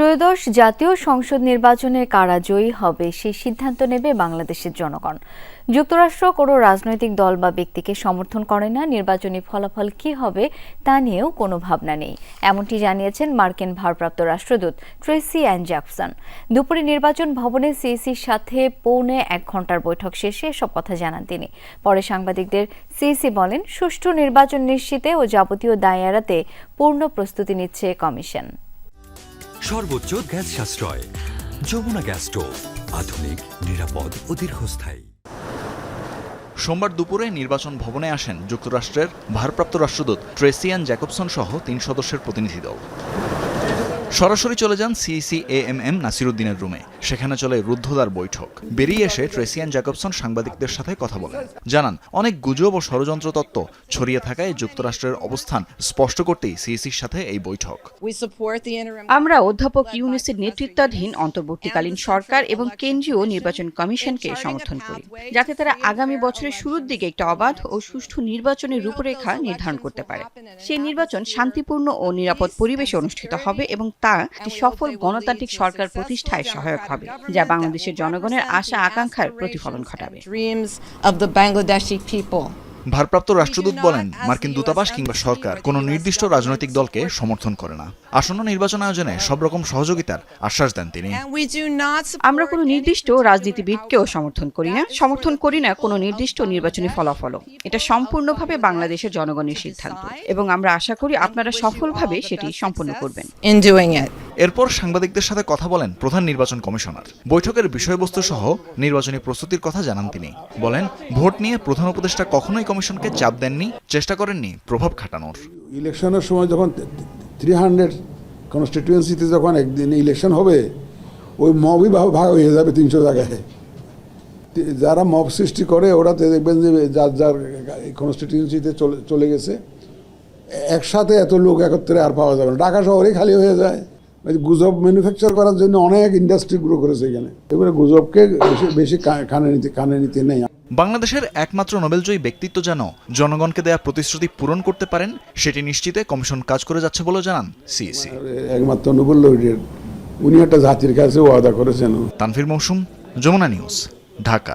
ত্রয়োদশ জাতীয় সংসদ নির্বাচনে কারা জয়ী হবে সেই সিদ্ধান্ত নেবে বাংলাদেশের জনগণ। যুক্তরাষ্ট্র কোনো রাজনৈতিক দল বা ব্যক্তিকে সমর্থন করে না। নির্বাচনী ফলাফল কি হবে তা নিয়েও কোনো ভাবনা নেই। এমনটি জানিয়েছেন মার্কিন ভারপ্রাপ্ত রাষ্ট্রদূত ট্রেসি অ্যান্ড জ্যাকসন। দুপুরে নির্বাচন ভবনে সিইসির সাথে পৌনে এক ঘণ্টার বৈঠক শেষে সব কথা জানান তিনি। পরে সাংবাদিকদের সিইসি বলেন, সুষ্ঠু নির্বাচন নিশ্চিতে ও যাবতীয় দায় এড়াতে পূর্ণ প্রস্তুতি নিচ্ছে কমিশন। সর্বোচ্চ গ্যাস সাশ্রয়। যমুনা গ্যাস স্টোভ, আধুনিক, নিরাপদ ও দীর্ঘস্থায়ী। সোমবার দুপুরে নির্বাচন ভবনে আসেন যুক্তরাষ্ট্রের ভারপ্রাপ্ত রাষ্ট্রদূত ট্রেসিয়ান জ্যাকবসন সহ তিন সদস্যের প্রতিনিধি দল। সরাসরি চলে যান সিসিএএমএম নাসিরুদ্দিনের রুমে। সেখানে চলে রুদ্ধদ্বার বৈঠক। বেরিয়ে এসে ট্রেসিয়ান জ্যাকবসন সাংবাদিকদের সাথে কথা বলেন। জানান অনেক গুজব ও ষড়যন্ত্র তত্ত্ব ছড়িয়ে থাকায় যুক্তরাষ্ট্রের অবস্থান স্পষ্ট করতেই সিইসির সাথে এই বৈঠক. আমরা অধ্যাপক ইউনুসের নেতৃত্বাধীন অন্তর্বর্তীকালীন সরকার এবং কেন্দ্রীয় নির্বাচন কমিশনকে সমর্থন করি যাতে তারা আগামী বছরের শুরুর দিকে একটা অবাধ ও সুষ্ঠু নির্বাচনের রূপরেখা নির্ধারণ করতে পারে। সেই নির্বাচন শান্তিপূর্ণ ও নিরাপদ পরিবেশে অনুষ্ঠিত হবে এবং তা একটি সফল গণতান্ত্রিক সরকার প্রতিষ্ঠায় সহায়ক হবে যা বাংলাদেশের জনগণের আশা আকাঙ্ক্ষার প্রতিফলন ঘটাবে. ভারপ্রাপ্ত রাষ্ট্রদূত বলেন মার্কিন দূতাবাস কিংবা সরকার কোনো নির্দিষ্ট রাজনৈতিক দলকে সমর্থন করে না। আসন্ন নির্বাচন আয়োজনে সব রকম সহযোগিতার আশ্বাস দেন তিনি। আমরা কোনো নির্দিষ্ট রাজনীতিবিদকেও সমর্থন করি না সমর্থন করি না কোনো নির্দিষ্ট নির্বাচনী ফলাফল এটা সম্পূর্ণভাবে বাংলাদেশের জনগণের সিদ্ধান্ত। এবং আমরা আশা করি আপনারা সফলভাবে সেটি সম্পন্ন করবেন. এরপর সাংবাদিকদের সাথে কথা বলেন প্রধান নির্বাচন কমিশনার। বৈঠকের বিষয়বস্তু সহ নির্বাচনী প্রস্তুতির কথা জানান তিনি। বলেন, ভোট নিয়ে প্রধান উপদেষ্টা কখনোই কমিশনকে চাপ দেননি, চেষ্টা করেননি প্রভাব খাটানোর। ইলেকশনের সময় যখন থ্রি হান্ড্রেড কনস্টিটিউয়েন্সিতে যখন একদিন ইলেকশন হবে, ওই মবই ভাগ হয়ে যাবে তিনশো জায়গায়। যারা মব সৃষ্টি করে, ওরা দেখবেন যে যার যার কনস্টিটিউয়েন্সিতে চলে চলে গেছে একসাথে এত লোক একত্রে আর পাওয়া যাবে না। ঢাকা শহরেই খালি হয়ে যায়। গুজব ম্যানুফ্যাকচার করার জন্য অনেক ইন্ডাস্ট্রি গ্রো করেছে এখানে। এবারে গুজবকে বেশি কানে নিতে কানে নিতে নেই। বাংলাদেশের একমাত্র নোবেলজয়ী ব্যক্তিত্ব যেন জনগণকে দেয়া প্রতিশ্রুতি পূরণ করতে পারেন সেটি নিশ্চিতে কমিশন কাজ করে যাচ্ছে বলে জানান সিইসি। একমাত্র নোবেল উনি একটা জাতির কাছে ওয়াদা করেছেন। তানভীর মৌসুম যমুনা নিউজ ঢাকা।